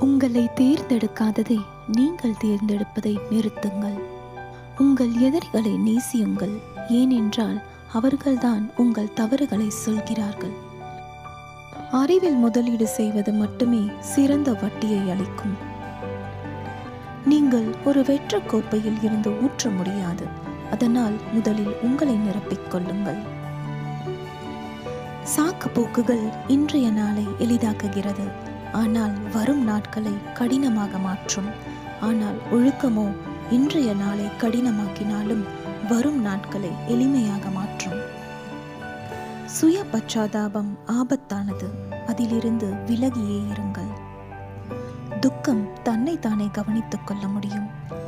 உங்களை தேர்ந்தெடுக்காததை நீங்கள் தேர்ந்தெடுப்பதை நிறுத்துங்கள். உங்கள் எதிரிகளை நேசியுங்கள் ஏனென்றால் அவர்கள்தான் உங்கள் தவறுகளை சொல்கிறார்கள். அறிவில் முதலீடு செய்வது மட்டுமே சிறந்த வட்டியை அளிக்கும். நீங்கள் ஒரு வெற்ற கோப்பையில் இருந்து ஊற்ற முடியாது அதனால் முதலில் உங்களை நிரப்பிக் கொள்ளுங்கள். சாக்கு போக்குகள் இன்றைய நாளை எளிதாக்குகிறது. ஆனால் வரும் நாட்களை கடினமாக மாற்றும். ஆனால் ஒழுக்கமோ இன்றைய நாளை கடினமாக்கினாலும் வரும் நாட்களை எளிமையாக மாற்றும். சுய பச்சாதாபம் ஆபத்தானது. அதிலிருந்து விலகியே இருங்கள். துக்கம் தன்னை தானே கவனித்துக் கொள்ள முடியும்.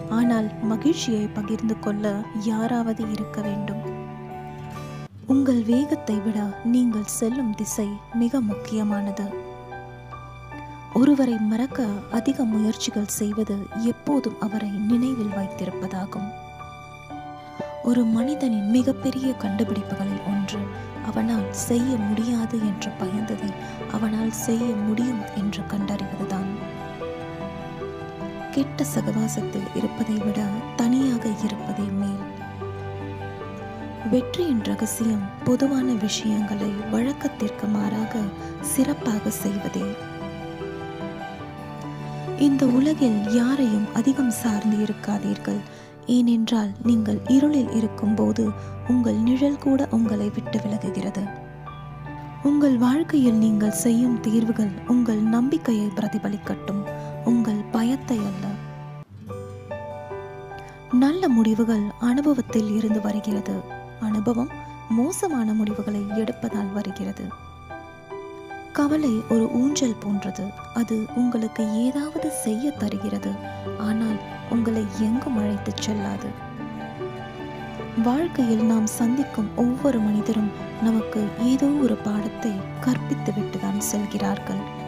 ஆனால் மகிழ்ச்சியை பகிர்ந்து கொள்ள யாராவது இருக்க வேண்டும். உங்கள் வேகத்தை விட நீங்கள் செல்லும் திசை மிக முக்கியமானது. ஒருவரை மறக்க அதிக முயற்சிகள் செய்வது எப்போதும் அவரை நினைவில் வைத்திருப்பதாகும். ஒரு மனிதனின் மிகப்பெரிய கண்டுபிடிப்புகளில் ஒன்று அவனால் செய்ய முடியாது என்று பயந்ததை அவனால் செய்ய முடியும் என்று கண்டறிவதுதான். கெட்ட சகவாசத்தில் இருப்பதை விட தனியாக இருப்பதே மேல். வெற்றியின் ரகசியம் பொதுவான விஷயங்களை வழக்கத்திற்கு மாறாக சிறப்பாக செய்வதே. இந்த உலகில் யாரையும் அதிகம் சார்ந்து இருக்காதீர்கள். ஏனென்றால் நீங்கள் இருளில் இருக்கும்போது உங்கள் நிழல் கூட உங்களை விட்டு விலகுகிறது. உங்கள் வாழ்க்கையில் நீங்கள் செய்யும் தீர்வுகள் உங்கள் நம்பிக்கையை பிரதிபலிக்கட்டும். உங்கள் பயத்தை அல்ல. நல்ல முடிவுகள் அனுபவத்தில் இருந்து வருகிறது. அனுபவம் மோசமான முடிவுகளை எடுப்பதால் வருகிறது. கவலை ஒரு ஊஞ்சல் போன்றது. அது உங்களுக்கு ஏதாவது செய்ய தருகிறது. ஆனால் உங்களை எங்கும் அழைத்துச் செல்லாது. வாழ்க்கையில் நாம் சந்திக்கும் ஒவ்வொரு மனிதரும் நமக்கு ஏதோ ஒரு பாடத்தை கற்பித்துவிட்டுதான் செல்கிறார்கள்.